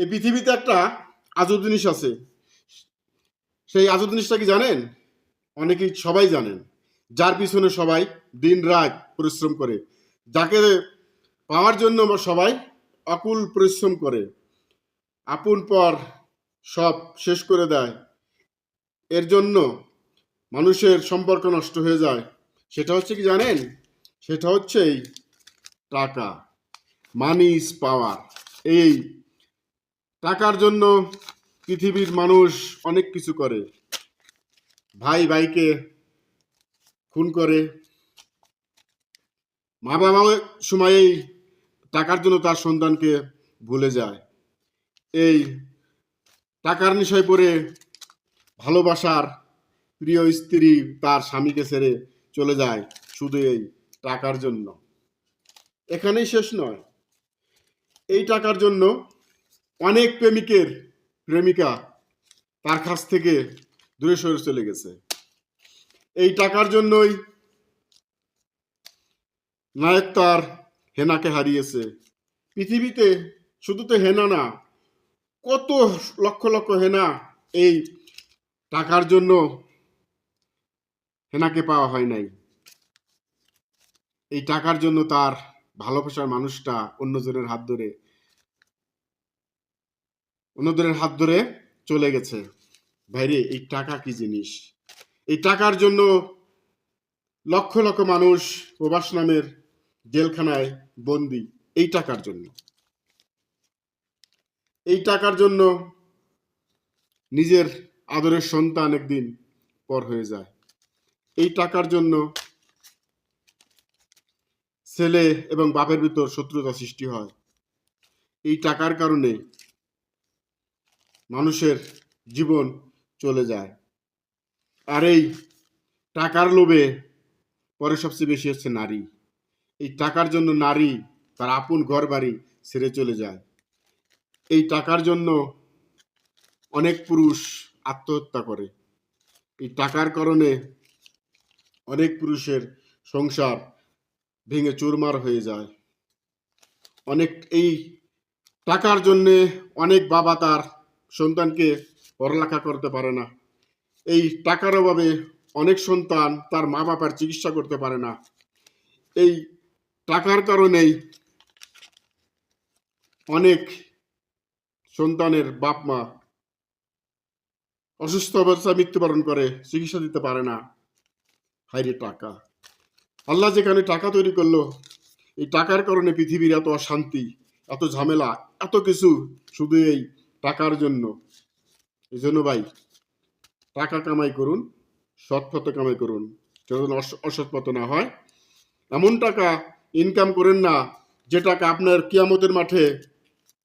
এই পৃথিবীতে একটা আজব জিনিস আছে। সেই আজব জিনিসটা কি জানেন? অনেকেই সবাই জানেন। যার পিছনে সবাই দিন রাত পরিশ্রম করে। যাকে পাওয়ার জন্য সবাই অকুল পরিশ্রম করে। আপন পর সব শেষ করে দেয়। এর জন্য মানুষের সম্পর্ক নষ্ট হয়ে যায়। সেটা হচ্ছে কি জানেন? সেটা হচ্ছে এই টাকা। মানি ইজ পাওয়ার এই টাকার জন্য পৃথিবীর মানুষ অনেক কিছু করে। ভাই ভাইকে খুন করে। মা বাবা সময়েই টাকার জন্য তার সন্তানকে ভুলে যায়। এই টাকার নেশায় পড়ে ভালোবাসার প্রিয় স্ত্রী তার স্বামীকে ছেড়ে চলে যায় শুধু এই টাকার জন্য। এখানেই শেষ নয়। এই টাকার জন্য অনেক প্রেমিকের প্রেমিকা তার কাছ থেকে দূরে সরে চলে গেছে। এই টাকার জন্যই নায়ক তার হেনাকে হারিয়েছে। পৃথিবীতে শুধু তো হেনা না, কত লক্ষ লক্ষ হেনা এই টাকার জন্য হেনাকে পাওয়া হয় নাই। এই টাকার জন্য তার ভালোবাসার মানুষটা অন্যজনের হাত ধরে অন্যজনের হাত ধরে চলে গেছে। ভাইরে, এই টাকা কি জিনিস? এই টাকার জন্য লক্ষ লক্ষ মানুষ প্রবাস নামের জেলখানায় বন্দি। এই টাকার জন্য। এই টাকার জন্য নিজের আদরের সন্তান একদিন পর হয়ে যায়। এই টাকার জন্য ছেলে এবং বাপের ভিতর শত্রুতা সৃষ্টি হয়। এই টাকার কারণে মানুষের জীবন চলে যায়। আর এই টাকার লোভে পরে সবচেয়ে বেশি হচ্ছে নারী। এই টাকার জন্য নারী তার আপন ঘর বাড়ি ছেড়ে চলে যায়। এই টাকার জন্য অনেক পুরুষ আত্মহত্যা করে। এই টাকার কারণে অনেক পুরুষের সংসার ভেঙে চুরমার হয়ে যায়। অনেক এই টাকার জন্যে অনেক বাবা তার সন্তানকে পড়ালেখা করতে পারে না। এই টাকার অভাবে অনেক সন্তান তার মা বাবার চিকিৎসা করতে পারে না। এই টাকার কারণেই অনেক সন্তানের বাপ মা অসুস্থ অবস্থায় মৃত্যুবরণ করে, চিকিৎসা দিতে পারে না। হাইরে টাকা। আল্লাহ যেখানে টাকা তৈরি করল, এই টাকার কারণে পৃথিবীর এত অশান্তি, এত ঝামেলা, এত কিছু শুধু এই টাকার জন্য। এই জন্য ভাই, টাকা কামাই করুন, সৎ পথে কামাই করুন অস- অসৎ পথে না হয়। এমন টাকা ইনকাম করেন না, যে টাকা আপনার কিয়ামতের মাঠে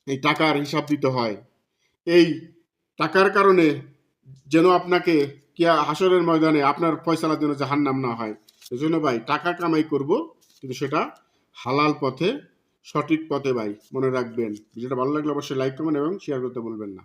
এই টাকার হিসাব দিতে হয়। এই টাকার কারণে যেন আপনাকে কিয়া হাসরের ময়দানে আপনার ফয়সালার জন্য জাহান্নাম না হয়। এই জন্য ভাই, টাকা কামাই করব, কিন্তু সেটা হালাল পথে সঠিক পথে ভাই, মনে রাখবেন। ভিডিওটা ভালো লাগলে অবশ্যই লাইক করবেন এবং শেয়ার করতে বলবেন না।